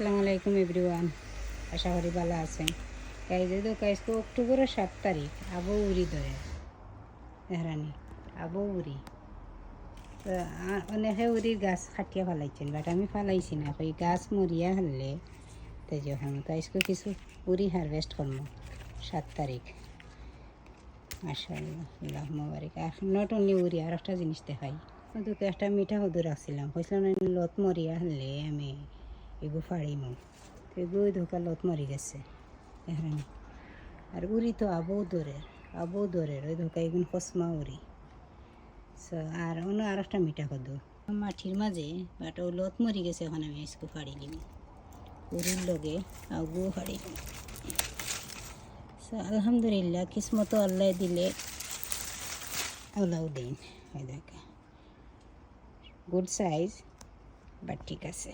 আসসালামু আলাইকুম এভরিওয়ান। আশা করি ভালো আছেন। গাইজে তো গাইজকে অক্টোবরের সাত তারিখ আবু উড়ি ধরে। এহরানি আবু উড়ি তো অনেকে উড়ির গাছ খাটিয়া ফালাইছেন বাট আমি ফালাইছি না ওই গাছ মরিয়া হারলে তো যখন গাইজকে কিছু উড়ি হারভেস্ট করব, সাত তারিখ। আল্লাহ মোবারক। আর নট অনলি উড়ি আর একটা জিনিস দেখাই। তোকে একটা মিঠা হদুর রাখছিলাম কইছিলাম লত মরিয়া হলে আমি এগু ফাড়িমু। তো এগু ধোকা লত মরি গেছে। এখানে আর উড়ি তো আবৌ দূরের আবৌ দূরের ওই ধোকা এগুন কসমা উড়ি। সো আর অন্য আর একটা মিঠা হদুর মাটির মাঝে বাট ও লত মরি গেছে এখন আমি আজকে ফাড়ি দিম। উড়ির লগে আগুও ফাড়ি সো আলহামদুলিল্লাহ, কিসমতো আল্লাহ দিলে ওলাও দিন। ওই দেখা। গুড সাইজ বাট ঠিক আছে।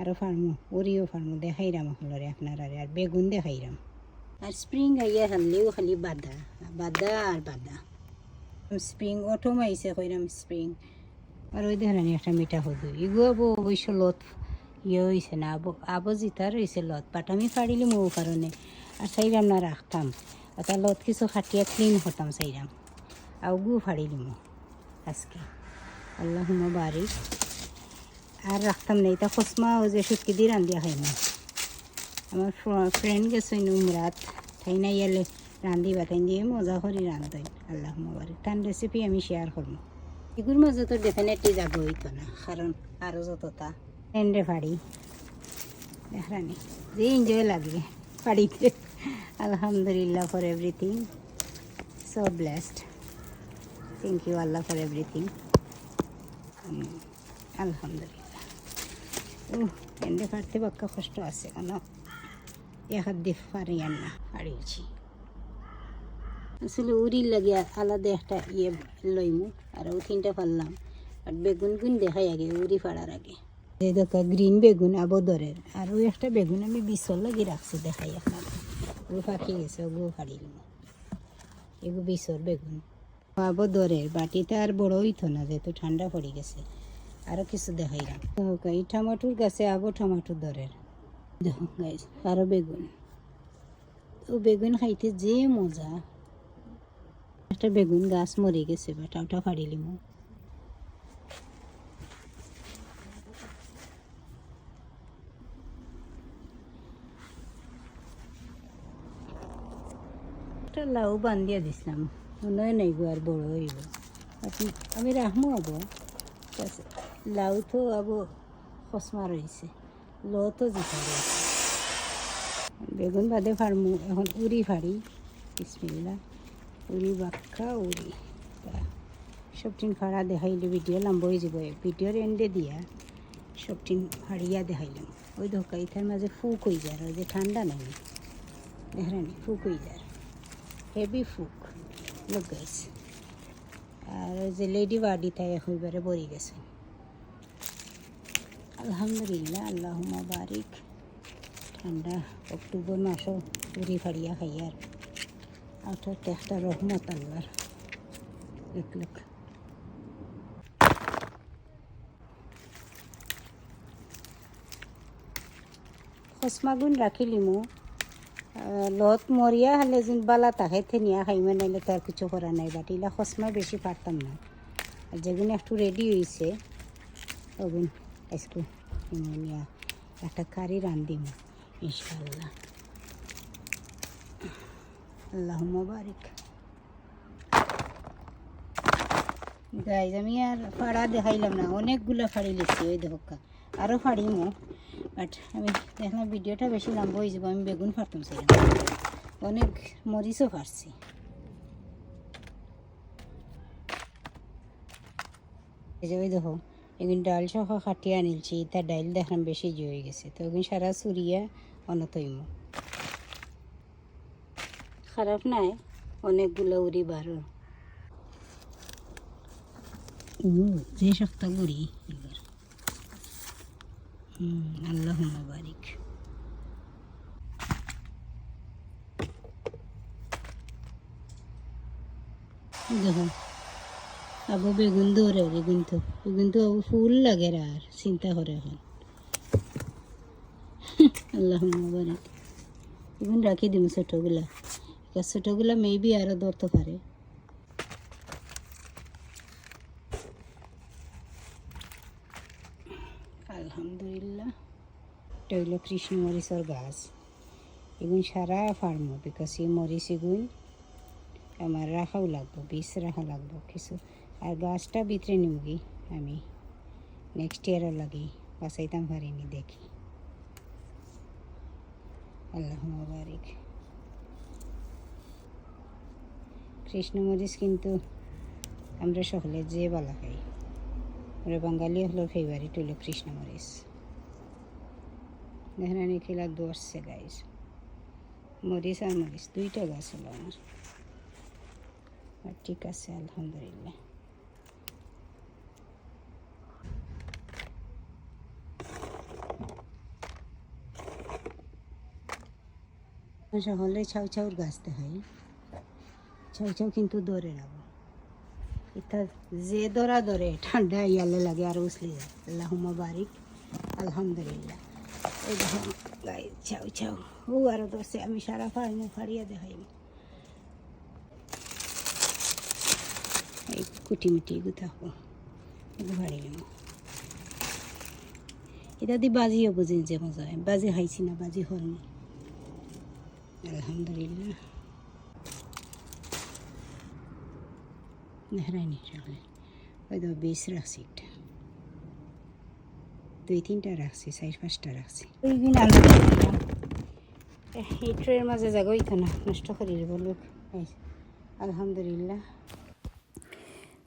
আরও ফার্মু উড়িও ফার্মু দেখাইরাম হলরে আপনার আর আর বেগুন দেখাইরাম। আর স্প্রিং আইয়া হারলেও খালি বাদা বাদা আর বাদা। স্প্রিং অটো মাইছে কইরাম স্প্রিং আর ওই দেখানি একটা মিঠা হদু ইগু আবো অবশ্য লত ইয়ে হয়েছে না আবো আবো জিতা রয়েছে লত বাট আমি ফাড়িলি মৌ কারণে। আর চাইরাম না রাখতাম। আর লত কিছু খাটিয়া ক্লিন হতাম চাইরাম। আর গু ফাড়িলি মো আজকে। আল্লাহ বাড়ি আর রাখতাম না, এটা খসমা ও যে সুটকি দিয়ে রান্ধিয়া খাই না। আমার ফ্রেন্ড গেছে উমরাত তাই না ইয়ালে রান্ধি বাতাই দিয়ে মজা করে রান্ধই আল্লাহ বাড়ি তার রেসিপি আমি শেয়ার করব এগুলোর মাঝে তো ডেফিনেটলি যাব হইতো না, কারণ আরও যতটা এন্ডে ফাড়ি দেখানি যে এনজয় লাগে ফাড়িতে আলহামদুলিল্লাহ for everything so blessed thank you Allah for everything আলহামদুলিল্লাহ। আছে কেন এক হাত দিয়ে পারি আর না পারিয়েছি আসলে উড়ির লাগে আলাদা একটা ইয়ে লইমু আর ও তিনটা পারলাম আর বেগুন গুন দেখাই আগে উড়ি ফাড়ার আগে এই দেখা গ্রিন বেগুন আবদরের আর ওই একটা বেগুন আমি বিছর লাগি রাখছি দেখাই আপনার ও ফাঁকি গেছে ওগুলো ফাড়িলাম এগু বিছর বেগুন আবদরের বাটিতে আর বড় হইতো না যেহেতু ঠান্ডা পড়ে গেছে আরও কিছু দেখাইলাম। তো এই টমাটোর গাছে আবো টমাটো দরের দেখো আরও বেগুন। তো বেগুন খাইতে যে মজা। একটা বেগুন গাছ মরে গেছে, বাটা, ওটা ফাড়িলিমু একটা লাউ বান্ধিয়া দিছিলাম। মনে নাই গো আর বড় হইব। আমি রাখমু আব লাউ তো আব খসমা রয়েছে ল তো জিতা বেগুন বাদে ফাড়মু, এখন উড়ি ফাড়ি বিসমিল্লা উড়ি বাক্কা, উড়ি। সবটিন ফাড়া দেখাইলে ভিডিও লম্বা হয়ে যাব। ভিডিওর এন্ডে দিয়া সবটিন ফাড়িয়া দেখাইলাম। ওই ধোকা ইথার মাঝে ফুক হয়ে যায় ওই যে ঠান্ডা নাই। দেখানি, ফুক হয়ে যায়। হেভি ফুক। লোক গাইছে আর ওই যে লেডি বার্ডি তাই হইবারে বরি গেছে। আলহামদুলিল্লাহ আল্লাহ বারিক। ঠান্ডা অক্টোবর মাসও উড়ি ফাড়িয়া খাই আর। আউটার একটা রহমত আল্লাহর। এক লোক খসমাগুন রাখিলিমু লত মরিয়া হলে যেন বালা তাকে থেনিয়া খাইমে, নাইলে তার কিছু করা নাই বাট ইলা খসমা বেশি পারতাম না। আর যেগুলো একটু রেডি হয়েছে ওগুন নিয়া একটা কারি রান্ধিম ইনশাল্লাহ আল্লাহ মুবারিক। গাইজ আমি আর ফাড়া দেখাইলাম না, অনেকগুলো ফাড়ি লিখছি, ওই দেখা আরও ফাড়িমো বাট আমি দেখলাম ভিডিওটা বেশি লম্বা হয়ে যাব, আমি বেগুন ফাড়তাম সেরকম অনেক মরিচও ফাড়ছি। এই যে, ওই দেখো এগুন ডাল সহ খাটিয়ে আনিলছি তার ডাইল দেখলাম বেশি জয়ে গেছে। তো ওগুন সারা সুরিয়া অনতইম খারাপ নাই, অনেকগুলো উড়ি বারো যে শক্ত গুড়ি, এবার। আল্লাহ বারিক। দেখো আবু বেগুন ধরে বেগুন তো বেগুন তো ফুল লাগে আর, চিন্তা করে এখন। আল্লাহ এখন রাখি দিম ছোটোগুলা। ছোটোগুলা মেবি আরও ধরতে পারে। আলহামদুলিল্লাহ। এটা হইল কৃষ্ণ মরিচর গাছ। এগুন সারা ফার্ম বিকজ এই মরিচ এগুন। আমার রাখাও লাগবো, বীজ রাখা লাগবো, কিছু আর গাছটা ভিতরে নিমগি আমি। নেক্সট ইয়ারও লাগি বাঁচাইতাম পারিনি দেখি। আল্লাহ মুবারিক। কৃষ্ণ মরিচ কিন্তু আমরা সকলে যে বলা খাই আমরা বাঙালি হলো ফেভারিট হলো কৃষ্ণ মরিচ। দেখেন আমি খেলা দোষছে গাইস মরিচ আর মরিচ, দুইটা গাছ হলো আমার। ঠিক আছে, আলহামদুলিল্লাহ। সকলে ছাউ ছাউর গাছতে হয়। ছাউ ছাউ কিন্তু দৌড়ে রাখব এটা যে দরা ধরে ঠান্ডা ইয়ালে লাগে আর উসলি যায়। আল্লাহ বারিক আলহামদুলিল্লাহ। এই দেখো গাই ছাউ ছাউ ও, আরও ধরছে আমি সারা ফাড়মু ফাড়িয়া দেখাই এই কুটি মিটি গুথাবো এগুলো ফাড়ি নেব। এটা দিয়ে বাজিও বুঝি যে মজা হয়। বাজি খাইছি না, বাজি হরমু আলহামদুলিল্লাহ নেহরাইনি রাখলে ওই তো বিষ রাখছি একটা দুই তিনটা রাখছি চার পাঁচটা রাখছি ওইগুলো আলহামদুলিল্লাহ এই ট্রের মাঝে জায়গা হইতো না নষ্ট করি লোক আলহামদুলিল্লাহ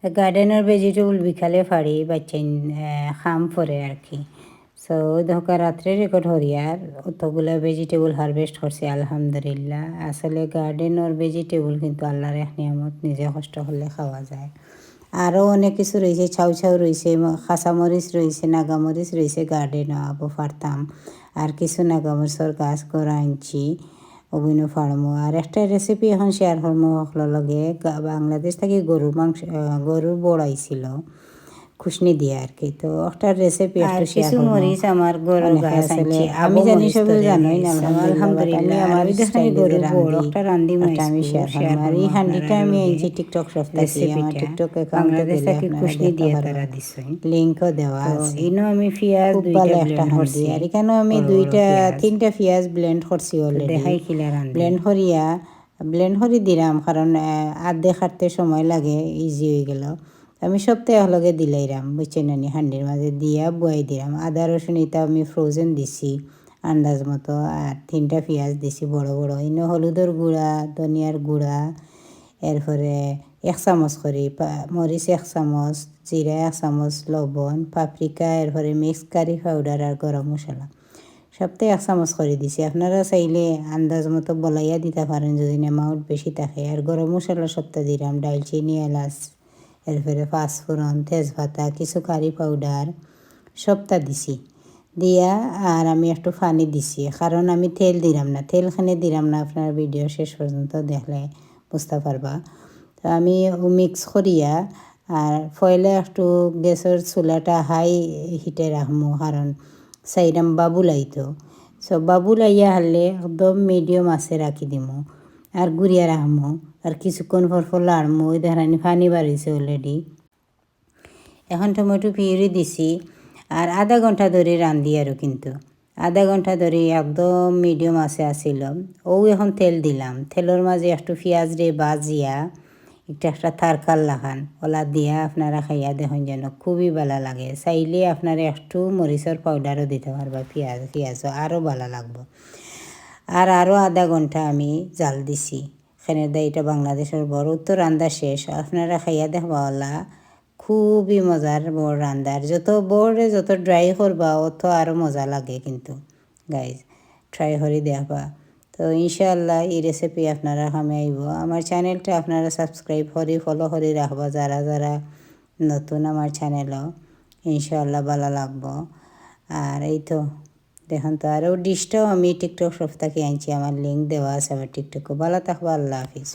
গার্ডেনের ভেজিটেবল বিকালে ফাড়ি বাচ্চা খাম পরে আর কি সো ধোকা রাত্রে রেকর্ড হরিয়ার অতগুলো ভেজিটেবল হারভেস্ট করছে, আলহামদুলিল্লাহ। আসলে গার্ডেনের ভেজিটেবল কিন্তু আল্লাহর এক নিয়ামত, নিজে কষ্ট হলে খাওয়া যায়। আরও অনেক কিছু রয়েছে, ছাউ ছাউ রয়েছে খাঁচামরিচ রয়েছে, নাগামরিচ রয়েছে গার্ডেনও আবো পারতাম। আর কিছু নাগামরিচর গাছ করা আনছি অভিনয় ফার্মো আর একটা রেসিপি এখন শেয়ার করব লগে বাংলাদেশ থেকে গরুর মাংস গরুর বড়াইছিল খুশনি দিয়ে আর কি। তো একটা রেসিপি একটু শেয়ার করব মরিচ আমার গরুর গাছ আছে আমি জানি সব জানোই না আলহামদুলিল্লাহ আমার দেখাই গরুর বড় একটা রান্দি। মাছ আমি শেয়ার করব আর এই হান্ডিটা আমি এই যে টিকটক সব থেকে আমার টিকটক অ্যাকাউন্টে দিলে থেকে খুশনি দিয়ে তারা দিছে লিংকও দেওয়া আছে। ইনো আমি পিয়াজ দুইটা একটা হান্ডি। আর এখানে আমি দুইটা তিনটা পিয়াজ ব্লেন্ড করছি অলরেডি দেখাই খিলা রান্দি। ব্লেন্ড করিয়া ব্লেন্ড করে দিলাম কারণ আধে খাটতে সময় লাগে ইজি হয়ে গেল। আমি সপ্তাহে লগে দিলাইরাম, বুঝছেন নানি হান্ডির মাঝে দিয়া বয়াই দিলাম। আদা রসুন এটা আমি ফ্রোজেন দিছি, আন্দাজ মতো, আর তিনটা পেঁয়াজ দিছি বড় বড়। ইনো হলুদের গুঁড়া, ধনিয়ার গুঁড়া, এরপরে এক চামচ করে মরিচ এক চামচ, জিরা এক চামচ, লবণ, পাপরিকা, এরপরে মিক্স কারি পাউডার আর গরম মশলা। সপ্তাহে এক চামচ করে দিছি। আপনারা চাইলে আন্দাজ মতো বলাইয়া দিতে পারেন যদি অ্যামাউন্ট বেশি থাকে। আর গরম মশলা সপ্তাহ দিলাম, ডালচিনি, এলাচ এরপরে পাঁচফোড়ন তেজপাতা কিছু কারি পাউডার সবটা দিছি। দিয়া আর আমি একটু পানি দিছি, কারণ আমি তেল দিলাম না। তেলখানে দিলাম না, আপনার ভিডিও শেষ পর্যন্ত দেখলে বুঝতে পারবা। তো আমি মিক্স করিয়া আর ফয়লে একটু গ্যাসের চুলাটা হাই হিটে রাখব কারণ সাইরাম বাবু লাইতো। সো বাবু লাইয়া হারলে একদম মিডিয়াম আছে, রাখি দিমো। আর গুড়িয়া রাখমো। আর কিছুক্ষণ পর পর লাড়মো ওই দেখানি পানি বাড়িছে অলরেডি এখন টমেটো পিউরি দিছি আর আধা ঘণ্টা ধরে রান্ধি আরও কিন্তু। আধা ঘণ্টা ধরে একদম মিডিয়াম আছে আসিল ও এখন তেল দিলাম। তেলের মাঝে একটু পেঁয়াজ রে বাজিয়া একটু একটা তারকাল লাগান ওলা দিয়া আপনারা খাইয়া দেখুন যেন খুবই ভালো লাগে। চাইলে আপনারা একটু মরিচের পাউডারও দিতে পারবা, পেঁয়াজ, পেঁয়াজও আরও ভালো লাগবো। আর আরও আধা ঘণ্টা আমি জাল দিছি। দা, এটা বাংলাদেশের বড় উত্তর রান্দা শেষ। আপনারা খাইয়া দেখবাওয়ালা খুবই মজার বড় রান্দার। যত বড়ে যত ড্রাই করবা, অত আরও মজা লাগে কিন্তু। গাইজ ট্রাই করে দেখবা। তো ইনশাআল্লাহ এই রেসিপি আপনারা খামে আইব। আমার চ্যানেলটা আপনারা সাবস্ক্রাইব করি ফলো করে রাখবা যারা যারা নতুন আমার চ্যানেলও ইনশাআল্লাহ ভালো লাগবো। আর এই তো। দেখুন তো আরও ডিশটাও আমি টিকটক সপ্তাহে আনছি আমার লিঙ্ক দেওয়া আছে আমার টিকটকে ভালো থাকব আল্লাহ হাফিজ